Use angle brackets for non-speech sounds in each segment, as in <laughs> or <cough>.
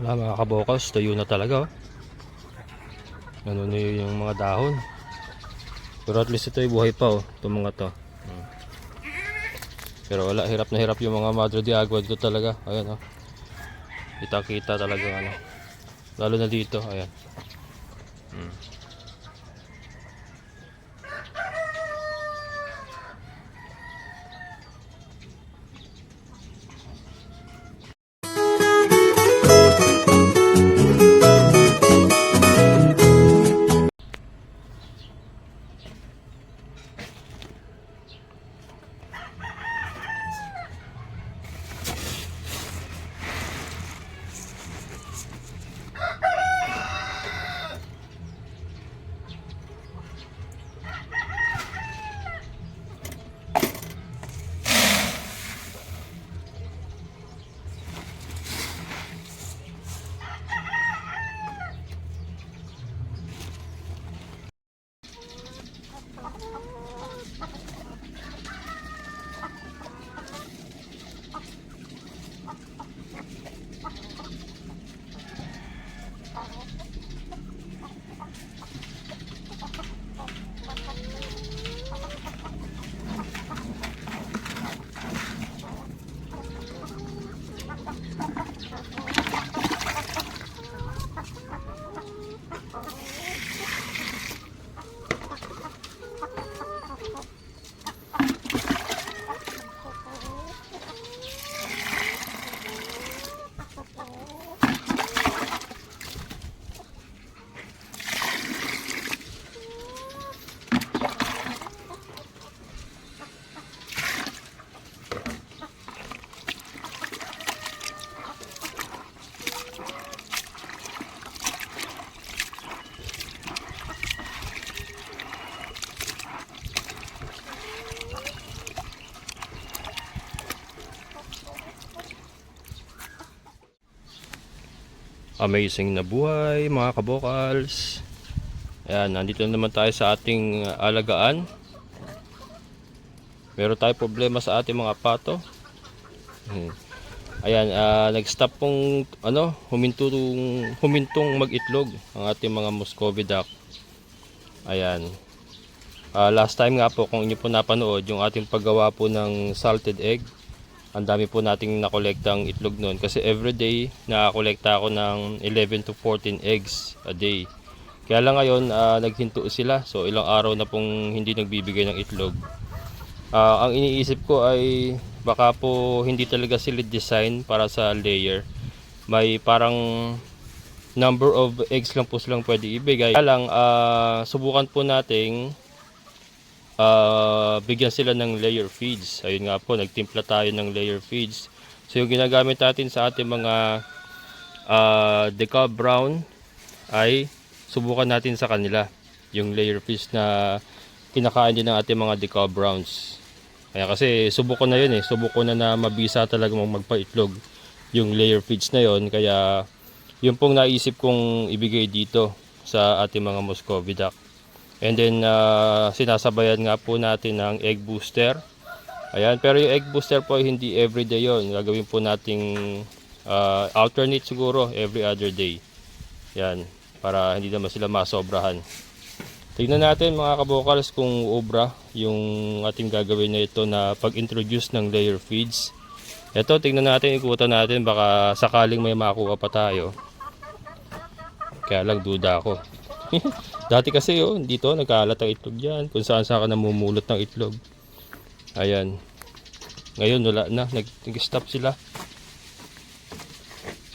Wala mga kabokas, tayo na talaga oh. Na yun yung mga dahon. Pero at least ito ay buhay pa oh, itong mga to. Hmm. Pero wala, hirap na hirap yung mga Madre de Agua dito talaga. Ayan oh. Kita-kita talaga ano. Lalo na dito, ayan. Hmm. Amazing na buhay mga kabokals. Ayan, nandito na naman tayo sa ating uh, alagaan. Meron tayo problema sa ating mga pato. Hmm. Ayan, ah, nag-stop pong ano, humintong, humintong mag-itlog ang ating mga Muscovy duck. Ayan. Ah, last time nga po kung inyo po napanood yung ating paggawa po ng salted egg. Ang dami po nating nakolektang itlog noon kasi everyday nakakolekta ako ng 11 to 14 eggs a day. Kaya lang ngayon ah, naghinto sila. So ilang araw na pong hindi nagbibigay ng itlog. Ah, ang iniisip ko ay baka po hindi talaga sila design para sa layer. May parang number of eggs lang po silang pwede ibigay. Kaya lang ah, subukan po nating ah, bigyan sila ng layer feeds. Ayun nga po, nagtimpla tayo ng layer feeds. So yung ginagamit natin sa ating mga uh, decal brown ay subukan natin sa kanila yung layer feeds na kinakain din ng ating mga decal browns. Kaya kasi subok ko na yun eh. Subok ko na na mabisa talaga magpaitlog yung layer feeds na yon Kaya yun pong naisip kong ibigay dito sa ating mga Muscovy duck. And then ah, sinasabayan nga po natin ng egg booster. Ayan, pero yung egg booster po hindi everyday yon. Gagawin po nating ah, alternate siguro every other day. Yan, para hindi naman sila masobrahan. Tignan natin mga kabokals kung obra yung ating gagawin na ito na pag-introduce ng layer feeds. Ito, tignan natin, ikutan natin, baka sakaling may makuha pa tayo. Kaya lang duda ako. <laughs> Dati kasi oh, dito nagkaalat ang itlog yan. Kung saan saan ka namumulot ng itlog. Ayan. Ngayon wala na. Nag- Nag-stop sila.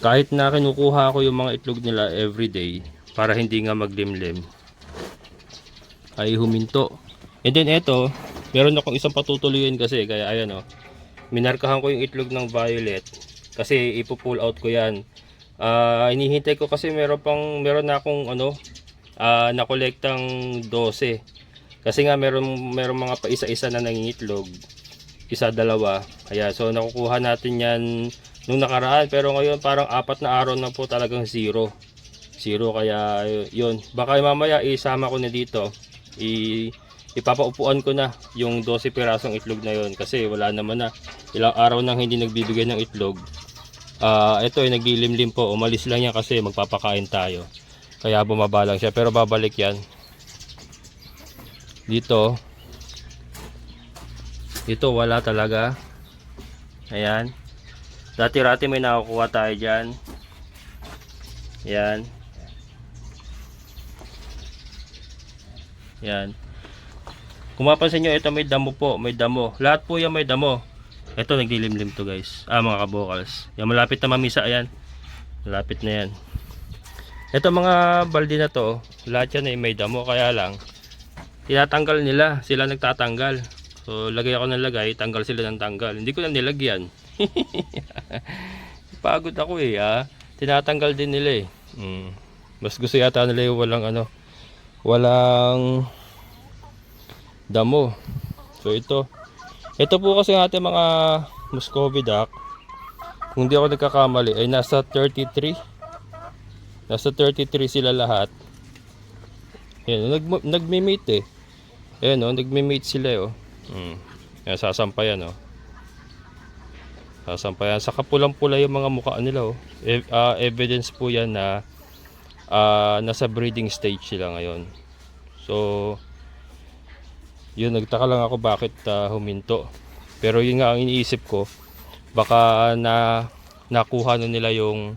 Kahit na kinukuha ko yung mga itlog nila everyday para hindi nga maglimlim ay huminto. And then eto, meron akong isang patutuloyin kasi kaya ayan oh. Minarkahan ko yung itlog ng violet kasi ipo-pull out ko 'yan. Ah, inihintay ko kasi meron pang meron na akong ano ah nakolektang 12. Kasi nga meron meron mga pa isa-isa na nangingitlog. Isa dalawa. Kaya so nakukuha natin 'yan nung nakaraan pero ngayon parang apat na araw na po talagang zero. Zero kaya yun. Baka mamaya isama ko na dito. I ipapaupuan ko na yung 12 pirasong itlog na yon kasi wala naman na ilang araw nang hindi nagbibigay ng itlog Ah, ito ay naglilimlim po. Umalis lang yan kasi magpapakain tayo. Kaya bumaba lang siya. Pero babalik yan. Dito. Dito wala talaga. Ayan. Dati-rati may nakukuha tayo dyan. Yan. Yan. Kung mapansin nyo, ito may damo po. May damo. Lahat po yan may damo. Ito naglilimlim to guys. Ah mga kabokals. Yan malapit na mamisa. Ayan. Malapit na yan. Ito mga balde na to. Lahat yan ay may damo. Kaya lang. Tinatanggal nila. Sila nagtatanggal. So lagay ako ng lagay. Tanggal sila ng tanggal. Hindi ko na nilagyan. <laughs> Pagod ako eh ah. Tinatanggal din nila eh. Mm. Mas gusto yata nila yung walang ano. Walang damo. So ito. Ito po kasi ating mga Muscovy duck. Kung di ako nagkakamali ay nasa 33. Nasa 33 sila lahat. Ayan, nag, nagme-mate eh. Ayan o, nagme-mate sila eh, oh. Mm. Ayan, sasampayan oh. Sasampayan. Saka pulang-pula yung mga mukha nila oh. E- ah, evidence po yan na ah, nasa breeding stage sila ngayon. So, yun, nagtaka lang ako bakit ah, huminto. Pero yun nga ang iniisip ko, baka na nakuha na nila yung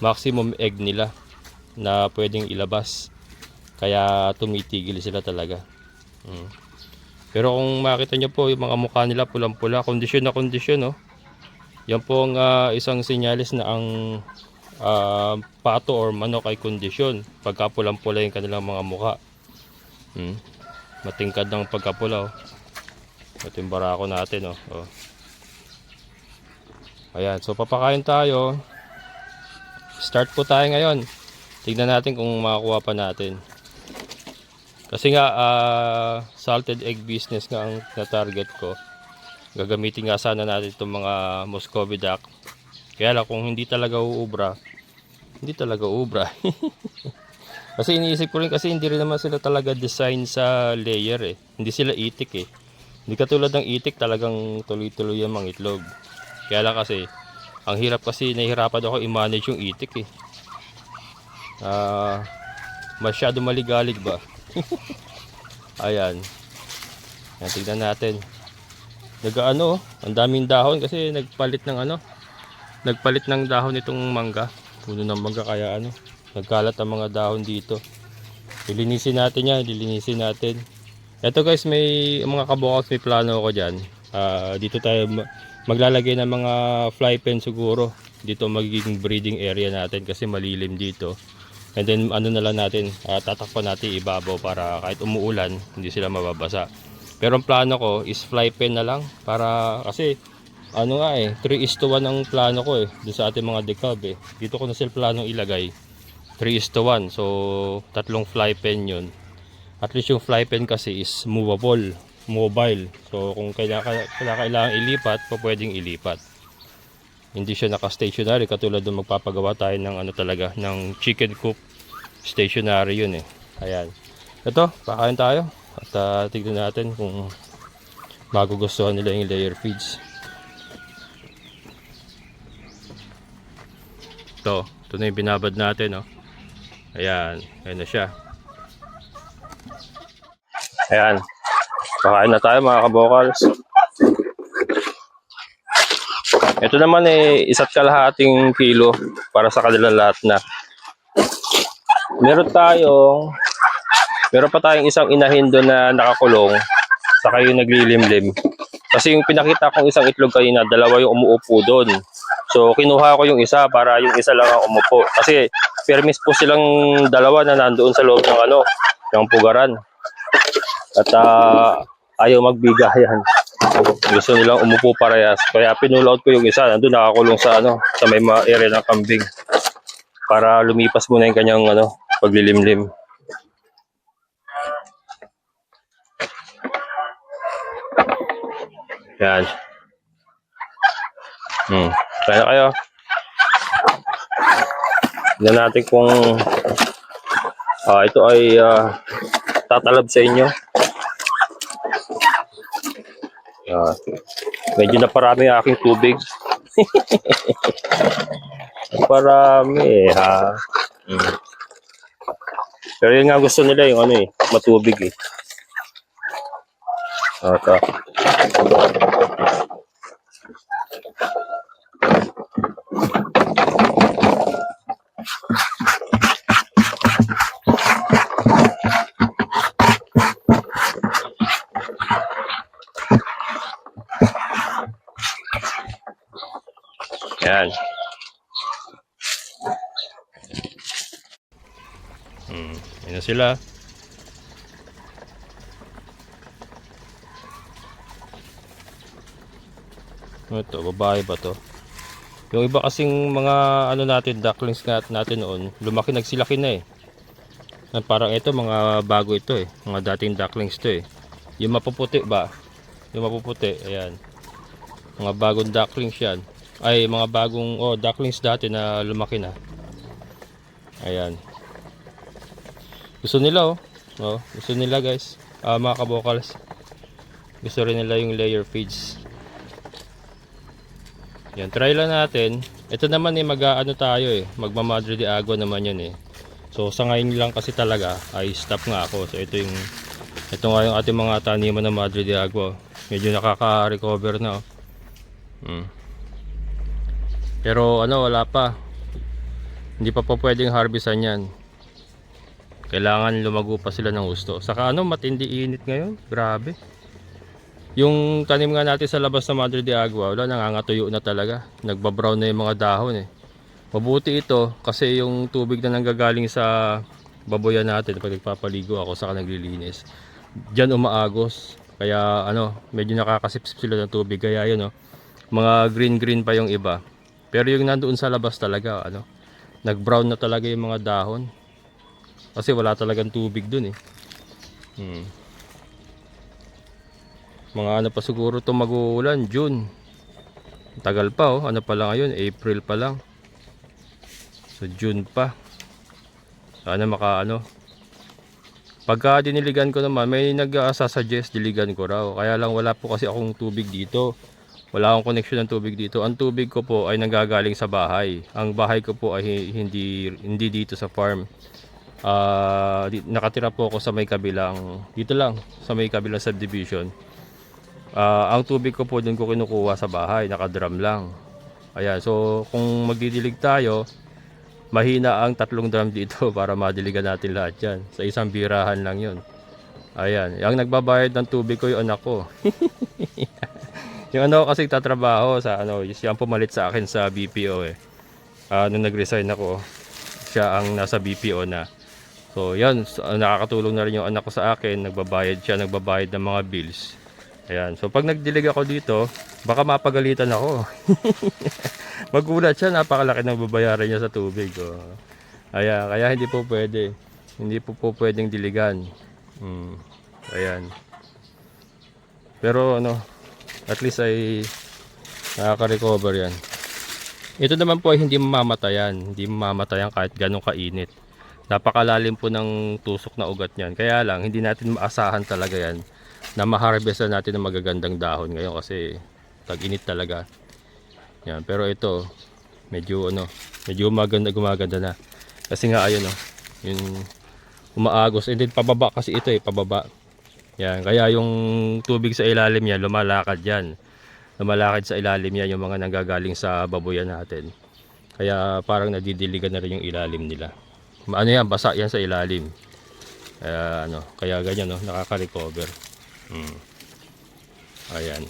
maximum egg nila na pwedeng ilabas. Kaya tumitigil sila talaga. Mm. Pero kung makita nyo po yung mga mukha nila pulang-pula, kondisyon na kondisyon, no? Yan po ang ah, isang sinyalis na ang ah, pato or manok ay kondisyon pagka pulang-pula yung kanilang mga mukha. Hmm. Matingkad ng pagkapula, oh. Ito yung barako natin, oh. oh. Ayan, so papakain tayo. Start po tayo ngayon. Tignan natin kung makakuha pa natin. Kasi nga, ah, salted egg business nga ang na-target ko. Gagamitin nga sana natin itong mga Muscovy duck. Kaya lang kung hindi talaga uubra, hindi talaga uubra. <laughs> kasi iniisip ko rin kasi hindi rin naman sila talaga design sa layer eh. Hindi sila itik eh. Hindi katulad ng itik talagang tuloy-tuloy yung mga itlog. Kaya lang kasi, ang hirap kasi nahihirapan ako i-manage yung itik eh. Ah, masyado maligalig ba? <laughs> Ayan. Yan, tignan natin. Nag-ano, ang daming dahon kasi nagpalit ng ano, nagpalit ng dahon itong mangga. Puno ng mangga kaya ano, nagkalat ang mga dahon dito. Lilinisin natin yan, lilinisin natin. Ito guys, may mga kabukals, may plano ako dyan. Ah, dito tayo maglalagay ng mga fly pen siguro. Dito magiging breeding area natin kasi malilim dito. And then ano na lang natin, ah, tatakpan natin ibabaw para kahit umuulan, hindi sila mababasa. Pero ang plano ko is fly pen na lang para kasi ano nga eh, 3 is to 1 ang plano ko eh, doon sa ating mga decab eh. Dito ko na sila planong ilagay, 3 is to 1. So, tatlong fly pen yun. At least yung fly pen kasi is movable, mobile. So, kung kailangan, kailangan ilipat, pa pwedeng ilipat. Hindi siya naka-stationary katulad ng magpapagawa tayo ng ano talaga, ng chicken coop. Stationary yun eh. Ayan. Ito, pakain tayo. At ah, tignan natin kung magugustuhan nila yung layer feeds. Ito, ito na yung binabad natin, oh. Ayan, ayan na siya. Ayan. Pakain na tayo mga kabokals. Ito naman eh, isa't kalahating kilo para sa kanila lahat na. Meron tayong, meron pa tayong isang inahin doon na nakakulong, saka yung naglilimlim. Kasi yung pinakita kong isang itlog kanina, dalawa yung umuupo doon. So, kinuha ko yung isa para yung isa lang ang umupo. Kasi, permis po silang dalawa na nandoon sa loob ng ano, ng pugaran. At ah, ayaw magbigayan. Gusto nilang umupo parehas. Kaya pinulout ko yung isa. Nandun nakakulong sa ano, sa may mga area ng kambing. Para lumipas muna yung kanyang ano, paglilimlim. Yan. Hmm. Kaya kayo. Tignan natin kung ah, ito ay ah, tatalab sa inyo. Ah, medyo na parami ang aking tubig. <laughs> parami eh, ha. Mm. Pero yun nga gusto nila yung ano eh, matubig eh. Ito. Yan. Sila. Ito, babae ba to? Yung iba kasing mga ano natin, ducklings natin noon, lumaki nagsilaki na eh. Na Parang ito, mga bago ito eh. Mga dating ducklings to eh. Yung mapuputi ba? Yung mapuputi, ayan. Mga bagong ducklings yan. Ay, mga bagong, oh, ducklings dati na lumaki na. Ayan. Gusto nila oh. Oh, gusto nila guys. Ah, mga kabokals. Gusto rin nila yung layer feeds. Yan, try lang natin. Ito naman eh, mag-ano tayo eh. Magmamadre de agua naman yun eh. So, sa ngayon lang kasi talaga, ay stop nga ako. So, ito yung, ito nga yung ating mga taniman ng Madre de Agua. Medyo nakaka-recover na oh. Hmm. Pero ano, wala pa. Hindi pa po pwedeng harvestan yan. Kailangan lumago pa sila ng gusto. Saka ano, matindi init ngayon. Grabe. Yung tanim nga natin sa labas ng Madre de Agua, wala, nangangatuyo na talaga. Nagbabrown na yung mga dahon eh. Mabuti ito kasi yung tubig na nanggagaling sa baboyan natin pag nagpapaligo ako saka naglilinis. Diyan umaagos. Kaya ano, medyo nakakasipsip sila ng tubig. Kaya yun oh, mga green green pa yung iba. Pero yung nandoon sa labas talaga, ano, nag-brown na talaga yung mga dahon. Kasi wala talagang tubig dun eh. Hmm. Mga ano pa siguro to mag-uulan, June. Tagal pa oh, ano pa lang ngayon, April pa lang. So June pa. Sana maka ano. Pagka diniligan ko naman, may nag-suggest diligan ko raw. Kaya lang wala po kasi akong tubig dito. Wala akong connection ng tubig dito. Ang tubig ko po ay nanggagaling sa bahay. Ang bahay ko po ay hi- hindi hindi dito sa farm. Di- nakatira po ako sa may kabilang dito lang sa may kabilang subdivision. Ah, ang tubig ko po doon ko kinukuha sa bahay, nakadrum lang. Ayan, so kung magdidilig tayo, mahina ang tatlong drum dito <laughs> para madiligan natin lahat yan. Sa isang birahan lang yun. Ayan, yung nagbabayad ng tubig ko yung anak ko. <laughs> yung ano kasi tatrabaho sa ano, siya ang pumalit sa akin sa BPO eh. Ah, nung nag-resign ako, siya ang nasa BPO na. So, yan, so, nakakatulong na rin yung anak ko sa akin, nagbabayad siya, nagbabayad ng mga bills. Ayan, so pag nagdilig ako dito, baka mapagalitan ako. <laughs> Magulat siya, napakalaki ng babayaran niya sa tubig. Oh. Ayan, kaya hindi po pwede. Hindi po po pwedeng diligan. Hmm. Ayan. Pero ano, at least ay nakaka-recover yan. Ito naman po ay hindi mamamatayan. Hindi mamamatayan kahit ganong kainit. Napakalalim po ng tusok na ugat niyan. Kaya lang, hindi natin maasahan talaga yan na ma-harvest na natin ng magagandang dahon ngayon kasi tag-init talaga. Yan, pero ito medyo ano, medyo maganda gumaganda na. Kasi nga ayun oh, yung umaagos and then pababa kasi ito eh, pababa. Yan, kaya yung tubig sa ilalim niya lumalakad yan. Lumalakad sa ilalim niya yung mga nanggagaling sa baboyan natin. Kaya parang nadidiligan na rin yung ilalim nila. Ano yan, basa yan sa ilalim. Kaya ano, kaya ganyan no, nakaka-recover. Hmm. Ayan.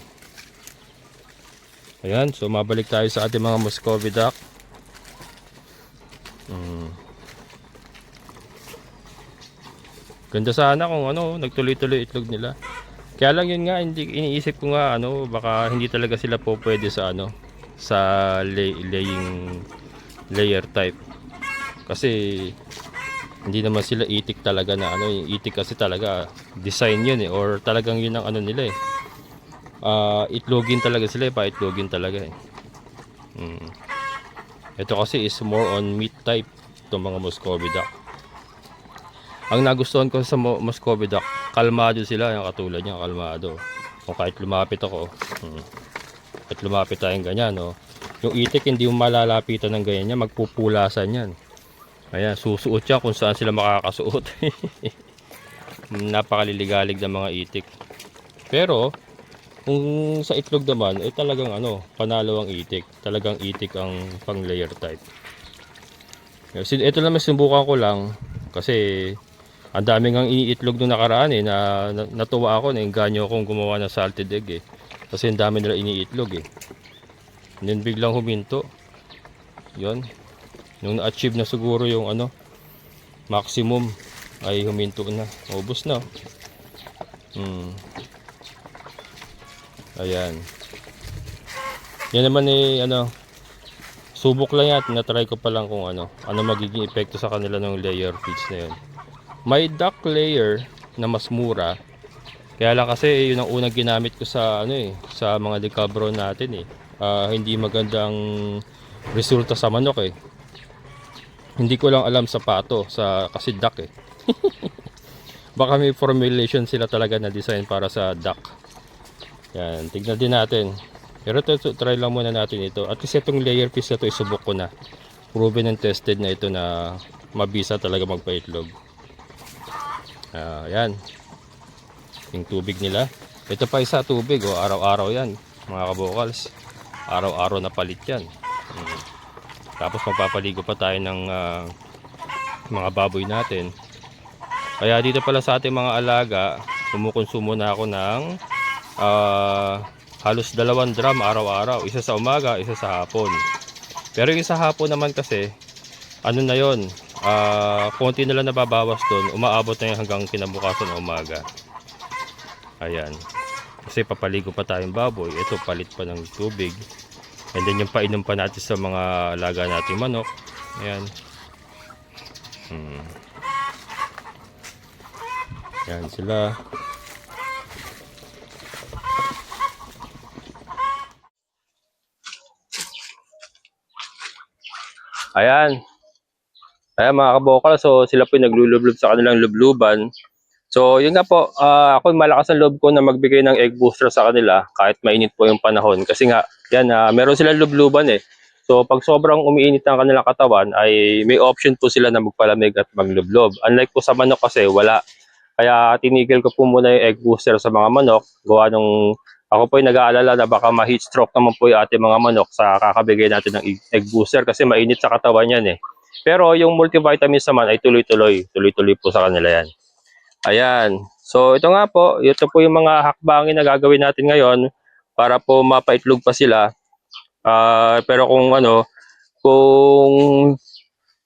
Ayan, so mabalik tayo sa ating mga Muscovy duck. Hmm. Ganda sana kung ano, nagtuloy-tuloy itlog nila. Kaya lang yun nga, hindi iniisip ko nga ano, baka hindi talaga sila po pwede sa ano, sa lay, laying layer type. Kasi hindi naman sila itik talaga na ano, yung itik kasi talaga design yun eh or talagang yun ang ano nila eh. Ah, itlogin talaga sila eh, pa itlogin talaga eh. Hmm. Ito kasi is more on meat type itong mga Muscovy duck. Ang nagustuhan ko sa Muscovy duck, kalmado sila, yung katulad niya, kalmado. Kung kahit lumapit ako, hmm, kahit lumapit tayong ganyan, no, Yung itik hindi mo malalapitan ng ganyan yan, magpupulasan yan. Ayan, susuot yan kung saan sila makakasuot. <laughs> Napakaliligalig ng mga itik. Pero, kung sa itlog naman, eh talagang ano, panalo ang itik. Talagang itik ang pang layer type. Ito naman sinubukan ko lang kasi ang daming ang iniitlog nung nakaraan eh na, na natuwa ako na inganyo akong gumawa ng salted egg eh. Kasi ang dami nila iniitlog eh. And then biglang huminto. Yon. Nung na-achieve na siguro yung ano maximum ay huminto na. Ubus na. Hmm. Ayan. Yan naman eh ano subok lang yan. Na-try ko pa lang kung ano ano magiging epekto sa kanila ng layer feeds na yun. May duck layer na mas mura. Kaya lang kasi yun ang unang ginamit ko sa ano eh, sa mga decabro natin eh. Ah, hindi magandang resulta sa manok eh. Hindi ko lang alam sa pato, sa kasi duck eh. <laughs> Baka may formulation sila talaga na design para sa duck. Yan, tignan din natin. Pero ito, try lang muna natin ito. At least itong layer piece na ito, isubok ko na. Proven and tested na ito na mabisa talaga magpaitlog. Ah, yan. Yung tubig nila. Ito pa isa tubig, oh, araw-araw yan, mga kabokals. Araw-araw na palit yan. Tapos magpapaligo pa tayo ng ah, mga baboy natin. Kaya dito pala sa ating mga alaga, kumukonsumo na ako ng ah, halos dalawang drum araw-araw. Isa sa umaga, isa sa hapon. Pero yung sa hapon naman kasi, ano na yon ah konti na lang nababawas doon. Umaabot na yun hanggang kinabukasan ng umaga. Ayan. Kasi papaligo pa tayong baboy. Ito, palit pa ng tubig. And then yung painom pa natin sa mga alaga nating manok. Ayan. Hmm. Ayan sila. Ayan. Ayan mga kabokal, so sila po yung naglulublob sa kanilang lubluban. So yun nga po, ah, ako malakas ang loob ko na magbigay ng egg booster sa kanila kahit mainit po yung panahon. Kasi nga, yan, ah, meron silang lubluban eh. So pag sobrang umiinit ang kanilang katawan ay may option po sila na magpalamig at maglublob. Unlike po sa manok kasi wala. Kaya tinigil ko po muna yung egg booster sa mga manok. Gawa nung ako po yung nag-aalala na baka ma-heat stroke naman po yung ating mga manok sa kakabigay natin ng egg- egg booster kasi mainit sa katawan yan eh. Pero yung multivitamins naman ay tuloy-tuloy. Tuloy-tuloy po sa kanila yan. Ayan. So ito nga po, ito po yung mga hakbangin na gagawin natin ngayon para po mapaitlog pa sila. Ah, pero kung ano, kung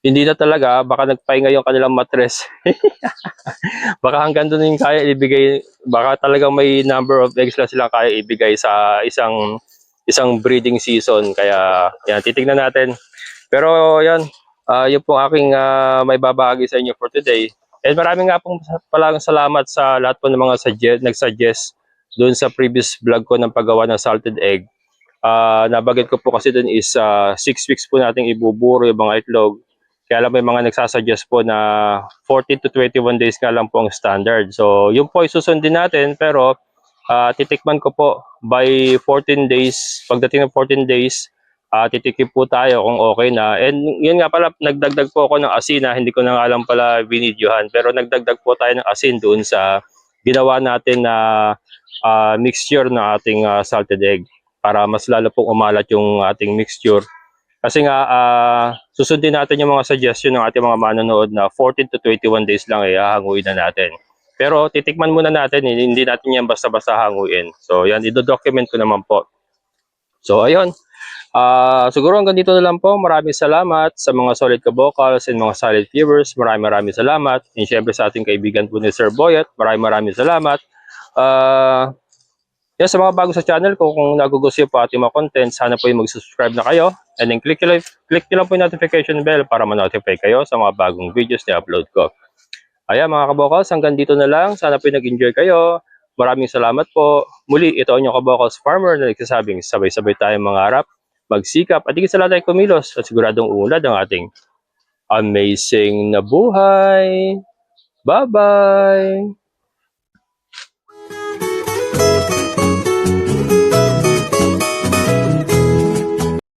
hindi na talaga, baka nagpahinga yung kanilang matres. <laughs> baka hanggang doon yung kaya ibigay, baka talagang may number of eggs lang sila kaya ibigay sa isang isang breeding season. Kaya yan, titignan natin. Pero yan, ah yun po aking ah, may babahagi sa inyo for today. And maraming nga pong palang salamat sa lahat po ng mga suggest, nag-suggest doon sa previous vlog ko ng paggawa ng salted egg. Ah, nabanggit ko po kasi doon is 6 weeks po nating ibuburo yung mga itlog. Kaya lang may mga nagsasuggest po na 14 to 21 days nga lang po ang standard. So, yun po ay susundin natin pero ah, titikman ko po by 14 days, pagdating ng 14 days, ah titikim po tayo kung okay na. And yun nga pala, nagdagdag po ako ng asin na hindi ko na nga alam pala binidyohan. Pero nagdagdag po tayo ng asin doon sa ginawa natin na ah, mixture ng ating ah, salted egg para mas lalo pong umalat yung ating mixture. Kasi nga, ah, susundin natin yung mga suggestion ng ating mga manonood na 14 to 21 days lang ay hahanguin na natin. Pero titikman muna natin, eh, hindi natin yan basta-basta hanguin. So yan, ido-document ko naman po. So ayun, Ah, siguro hanggang dito na lang po. Maraming salamat sa mga solid kabokals and mga solid viewers. Maraming maraming salamat. And syempre sa ating kaibigan po ni Sir Boyet. Maraming maraming salamat. Ah, yan sa mga bago sa channel ko, kung nagugustuhan po ating mga content, sana po yung mag-subscribe na kayo. And then click, lang- click nyo lang po yung notification bell para ma-notify kayo sa mga bagong videos na upload ko. Ayan mga kabokals, hanggang dito na lang. Sana po yung nag-enjoy kayo. Maraming salamat po. Muli, ito ang inyong kabokals farmer na nagsasabing sabay-sabay tayong mangarap magsikap at higit sa lahat ay kumilos at siguradong uunlad ang ating amazing na buhay. Bye-bye!